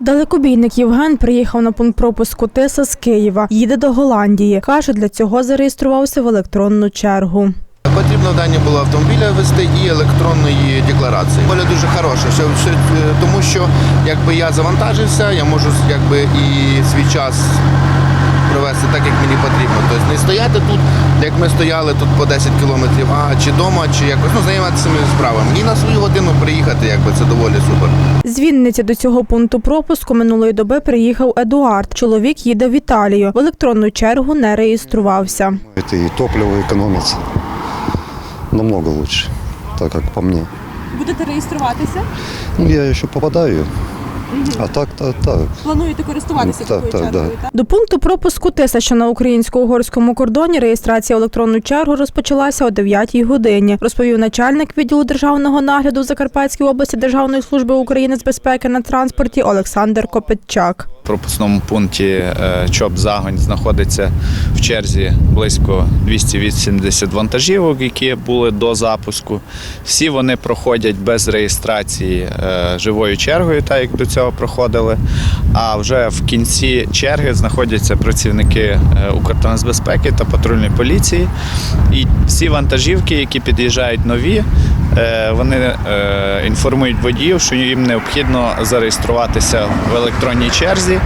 Далекобійник Євген приїхав на пункт пропуску Теса з Києва. Їде до Голландії. Каже, для цього зареєструвався в електронну чергу. Потрібно дані було автомобіля вести і електронної декларації. Поля дуже що, е, тому що якби я завантажився, я можу якби і свій час провести так, як мені потрібно. Тобто не стояти тут, як ми стояли тут по 10 кілометрів, а чи вдома, чи якось ну, займатися своїми справами. І на свою годину приїхати, якби це доволі супер. З Вінниці до цього пункту пропуску минулої доби приїхав Едуард. Чоловік їде в Італію. В електронну чергу не реєструвався. И топливо экономится намного лучше, так как по мне. Будете реєструватися? Ну, я еще попадаю, а так, так, так. Плануєте користуватися Так, такою так, чергою? так? До пункту пропуску Тиса, що на українсько-угорському кордоні, реєстрація в електронну чергу розпочалася о 9 годині, розповів начальник відділу державного нагляду в Закарпатській області Державної служби України з безпеки на транспорті Олександр Копетчак. Пропускному пункті е, ЧОП Загонь знаходиться в черзі близько 280 вантажівок, які були до запуску. Всі вони проходять без реєстрації е, живою чергою, так як до цього проходили. А вже в кінці черги знаходяться працівники е, Укртрансбезпеки та патрульної поліції. І всі вантажівки, які під'їжджають нові, вони е, інформують водіїв, що їм необхідно зареєструватися в електронній черзі.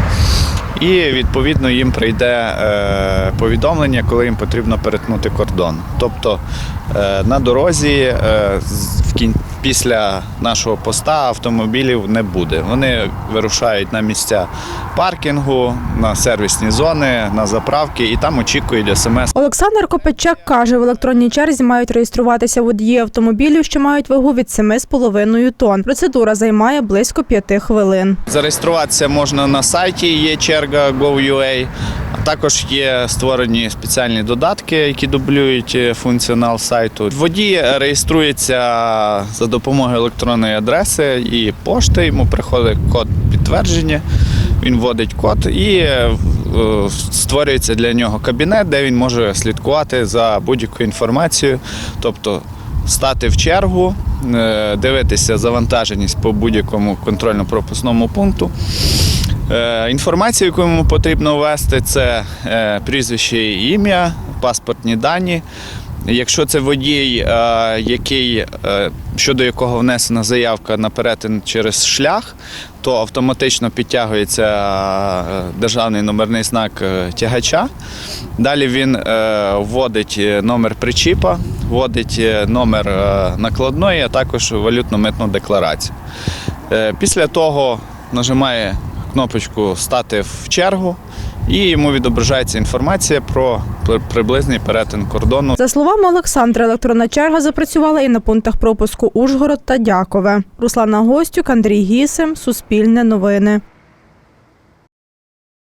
І відповідно їм прийде е, повідомлення, коли їм потрібно перетнути кордон. Тобто е, на дорозі е, в кін... після нашого поста автомобілів не буде. Вони вирушають на місця паркінгу, на сервісні зони, на заправки і там очікують смс Олександр Копетчак каже, в електронній черзі мають реєструватися водії автомобілів, що мають вагу від 7,5 тонн. Процедура займає близько 5 хвилин. Зареєструватися можна на сайті, є черга Go.ua, а також є створені спеціальні додатки, які дублюють е, функціонал сайту. Водій реєструється за допомогою електронної адреси і пошти. Йому приходить код підтвердження. Він вводить код і е, створюється для нього кабінет, де він може слідкувати за будь-якою інформацією, тобто стати в чергу, е, дивитися завантаженість по будь-якому контрольно-пропускному пункту. Е, Інформацію, яку йому потрібно ввести, це е, прізвище і ім'я, паспортні дані. Якщо це водій, е, який, щодо якого внесена заявка на перетин через шлях, то автоматично підтягується державний номерний знак тягача. Далі він вводить номер причіпа, вводить номер накладної, а також валютно митну декларацію. Після того нажимає кнопочку Стати в чергу і йому відображається інформація про при- приблизний перетин кордону. За словами Олександра, електронна черга запрацювала і на пунктах пропуску Ужгород та Дякове. Руслана Гостюк, Андрій Гісим, Суспільне новини.